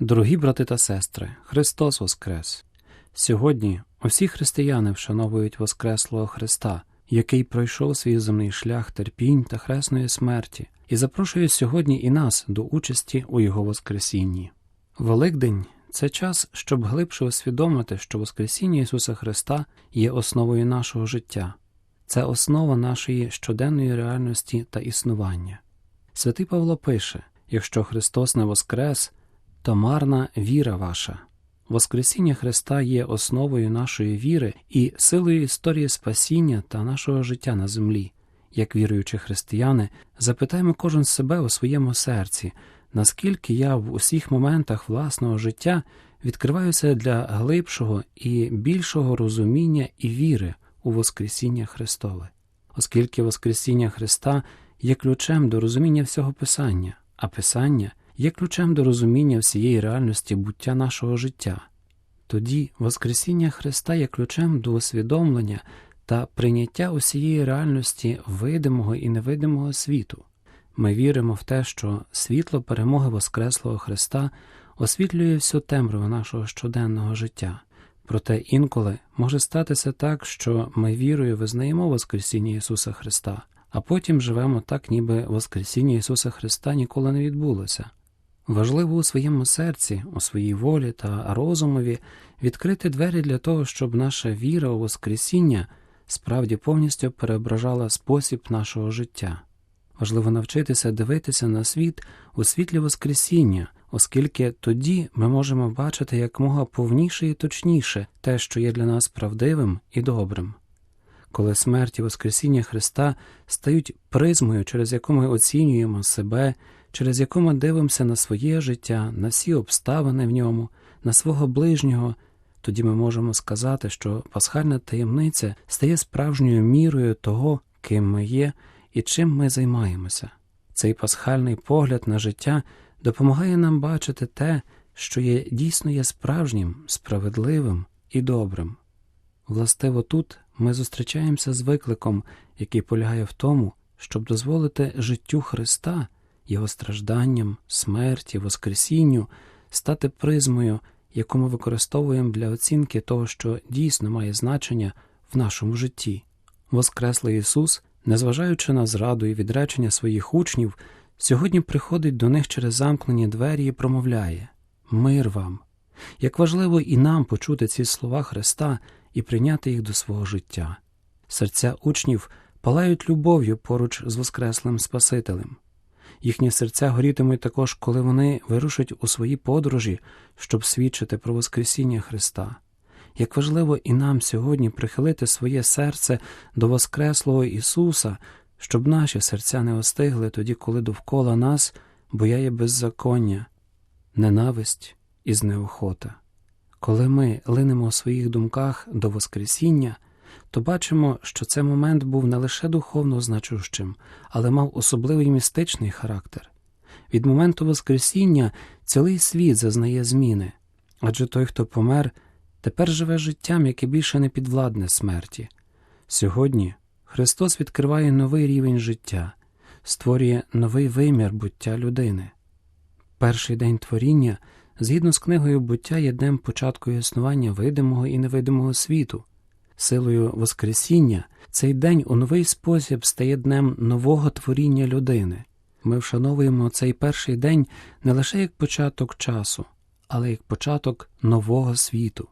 Дорогі брати та сестри, Христос Воскрес! Сьогодні усі християни вшановують Воскреслого Христа, який пройшов свій земний шлях терпінь та хресної смерті, і запрошує сьогодні і нас до участі у Його Воскресінні. Великдень це час, щоб глибше усвідомити, що Воскресіння Ісуса Христа є основою нашого життя, це основа нашої щоденної реальності та існування. Святий Павло пише: якщо Христос не воскрес, то марна віра ваша. Воскресіння Христа є основою нашої віри і силою історії спасіння та нашого життя на землі. Як віруючі християни, запитаємо кожен себе у своєму серці, наскільки я в усіх моментах власного життя відкриваюся для глибшого і більшого розуміння і віри у Воскресіння Христове, оскільки Воскресіння Христа є ключем до розуміння всього Писання, а Писання є ключем до розуміння всієї реальності буття нашого життя. Тоді Воскресіння Христа є ключем до усвідомлення та прийняття усієї реальності видимого і невидимого світу. Ми віримо в те, що світло перемоги Воскреслого Христа освітлює всю темряву нашого щоденного життя. Проте інколи може статися так, що ми вірою визнаємо Воскресіння Ісуса Христа, а потім живемо так, ніби Воскресіння Ісуса Христа ніколи не відбулося. Важливо у своєму серці, у своїй волі та розумові відкрити двері для того, щоб наша віра у Воскресіння справді повністю переображала спосіб нашого життя. Важливо навчитися дивитися на світ у світлі Воскресіння, оскільки тоді ми можемо бачити якмога повніше і точніше те, що є для нас правдивим і добрим. Коли смерть і Воскресіння Христа стають призмою, через яку ми оцінюємо себе, через яку ми дивимося на своє життя, на всі обставини в ньому, на свого ближнього, тоді ми можемо сказати, що пасхальна таємниця стає справжньою мірою того, ким ми є і чим ми займаємося. Цей пасхальний погляд на життя допомагає нам бачити те, що є дійсно є справжнім, справедливим і добрим. Властиво тут ми зустрічаємося з викликом, який полягає в тому, щоб дозволити життю Христа, Його стражданням, смерті, Воскресінню стати призмою, яку ми використовуємо для оцінки того, що дійсно має значення в нашому житті. Воскреслий Ісус, незважаючи на зраду і відречення своїх учнів, сьогодні приходить до них через замкнені двері і промовляє Мир вам! Як важливо і нам почути ці слова Христа і прийняти їх до свого життя. Серця учнів палають любов'ю поруч з Воскреслим Спасителем. Їхні серця горітимуть також, коли вони вирушать у свої подорожі, щоб свідчити про Воскресіння Христа. Як важливо і нам сьогодні прихилити своє серце до Воскреслого Ісуса, щоб наші серця не остигли тоді, коли довкола нас бояє беззаконня, ненависть і знеохота. Коли ми линемо у своїх думках до Воскресіння, то бачимо, що цей момент був не лише духовно значущим, але мав особливий містичний характер. Від моменту Воскресіння цілий світ зазнає зміни, адже той, хто помер, тепер живе життям, яке більше не підвладне смерті. Сьогодні Христос відкриває новий рівень життя, створює новий вимір буття людини. Перший день творіння, згідно з книгою буття, є днем початку існування видимого і невидимого світу. Силою Воскресіння цей день у новий спосіб стає днем нового творіння людини. Ми вшановуємо цей перший день не лише як початок часу, але як початок нового світу.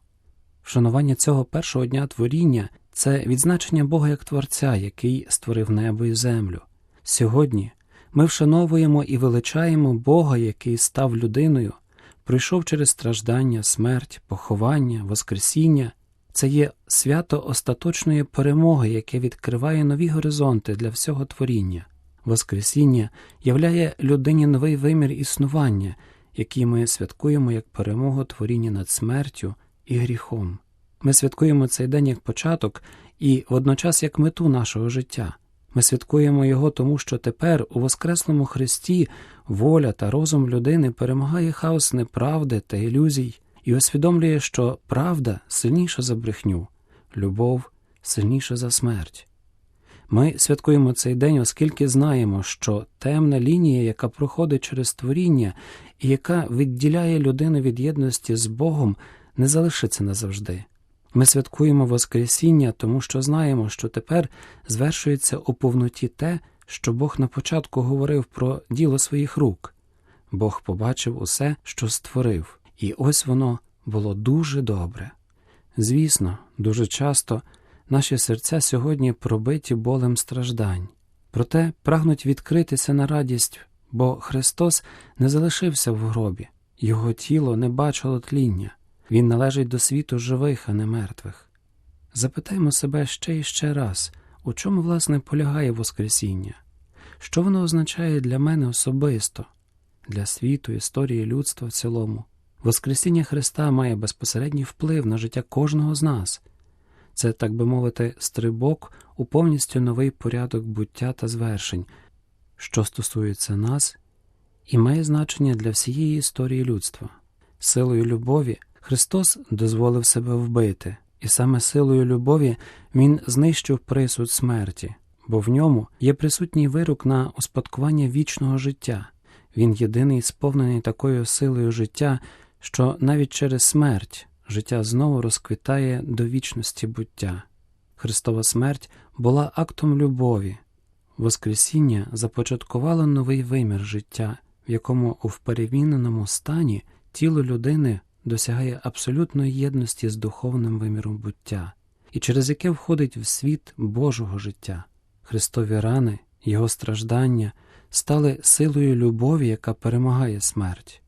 Вшанування цього першого дня творіння це відзначення Бога як Творця, який створив небо і землю. Сьогодні ми вшановуємо і величаємо Бога, який став людиною, пройшов через страждання, смерть, поховання, Воскресіння. Це є свято остаточної перемоги, яке відкриває нові горизонти для всього творіння. Воскресіння являє людині новий вимір існування, який ми святкуємо як перемогу творіння над смертю і гріхом. Ми святкуємо цей день як початок і водночас як мету нашого життя. Ми святкуємо його тому, що тепер у Воскреслому Христі воля та розум людини перемагає хаос неправди та ілюзій і усвідомлює, що правда сильніша за брехню, любов сильніша за смерть. Ми святкуємо цей день, оскільки знаємо, що темна лінія, яка проходить через творіння і яка відділяє людину від єдності з Богом, не залишиться назавжди. Ми святкуємо Воскресіння, тому що знаємо, що тепер звершується у повноті те, що Бог на початку говорив про діло своїх рук. Бог побачив усе, що створив, і ось воно було дуже добре. Звісно, дуже часто наші серця сьогодні пробиті болем страждань, проте прагнуть відкритися на радість, бо Христос не залишився в гробі, Його тіло не бачило тління, Він належить до світу живих, а не мертвих. Запитаймо себе ще і ще раз, у чому, власне, полягає Воскресіння? Що воно означає для мене особисто, для світу, історії людства в цілому? Воскресіння Христа має безпосередній вплив на життя кожного з нас. Це, так би мовити, стрибок у повністю новий порядок буття та звершень, що стосується нас і має значення для всієї історії людства. Силою любові Христос дозволив себе вбити, і саме силою любові Він знищив присуд смерті, бо в ньому є присутній вирок на успадкування вічного життя. Він єдиний сповнений такою силою життя, що навіть через смерть життя знову розквітає до вічності буття. Христова смерть була актом любові. Воскресіння започаткувало новий вимір життя, в якому у впереміненому стані тіло людини досягає абсолютної єдності з духовним виміром буття, і через яке входить в світ Божого життя. Христові рани, Його страждання стали силою любові, яка перемагає смерть.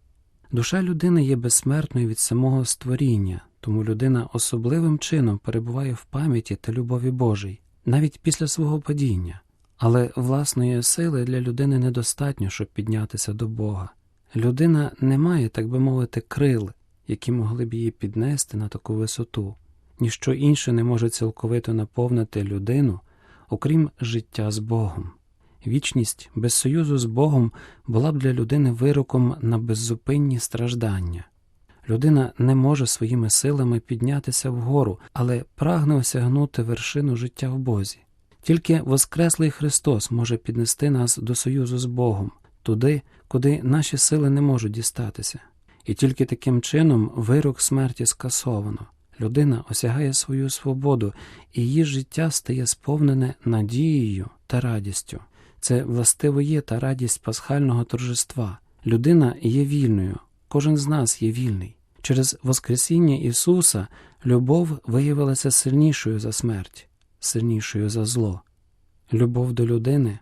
Душа людини є безсмертною від самого створіння, тому людина особливим чином перебуває в пам'яті та любові Божій, навіть після свого падіння. Але власної сили для людини недостатньо, щоб піднятися до Бога. Людина не має, так би мовити, крил, які могли б її піднести на таку висоту. Ніщо інше не може цілковито наповнити людину, окрім життя з Богом. Вічність без союзу з Богом була б для людини вироком на беззупинні страждання. Людина не може своїми силами піднятися вгору, але прагне осягнути вершину життя в Бозі. Тільки Воскреслий Христос може піднести нас до союзу з Богом, туди, куди наші сили не можуть дістатися. І тільки таким чином вирок смерті скасовано. Людина осягає свою свободу, і її життя стає сповнене надією та радістю. Це властиво є та радість пасхального торжества. Людина є вільною, кожен з нас є вільний. Через Воскресіння Ісуса любов виявилася сильнішою за смерть, сильнішою за зло. Любов до людини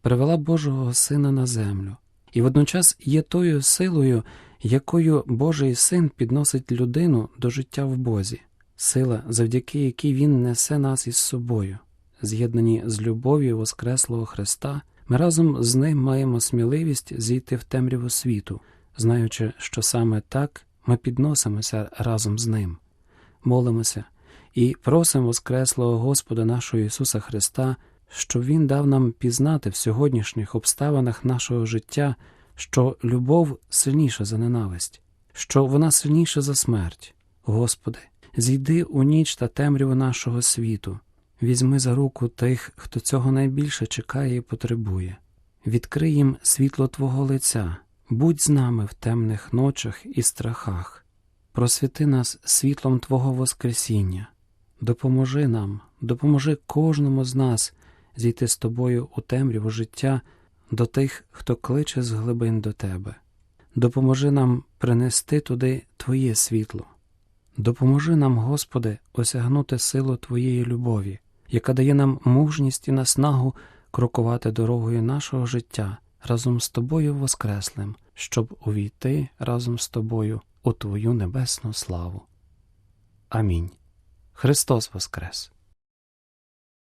привела Божого Сина на землю, і водночас є тою силою, якою Божий син підносить людину до життя в Бозі, сила, завдяки якій Він несе нас із собою. З'єднані з любов'ю Воскреслого Христа, ми разом з ним маємо сміливість зійти в темряву світу, знаючи, що саме так ми підносимося разом з ним, молимося і просимо Воскреслого Господа нашого Ісуса Христа, щоб Він дав нам пізнати в сьогоднішніх обставинах нашого життя, що любов сильніша за ненависть, що вона сильніша за смерть. Господи, зійди у ніч та темряву нашого світу. Візьми за руку тих, хто цього найбільше чекає і потребує. Відкрий їм світло Твого лиця, будь з нами в темних ночах і страхах, просвіти нас світлом Твого Воскресіння, допоможи нам, допоможи кожному з нас зійти з тобою у темряву життя до тих, хто кличе з глибин до Тебе. Допоможи нам принести туди Твоє світло. Допоможи нам, Господи, осягнути силу Твоєї любові яка дає нам мужність і наснагу крокувати дорогою нашого життя разом з тобою Воскреслим, щоб увійти разом з тобою у Твою небесну славу. Амінь. Христос Воскрес!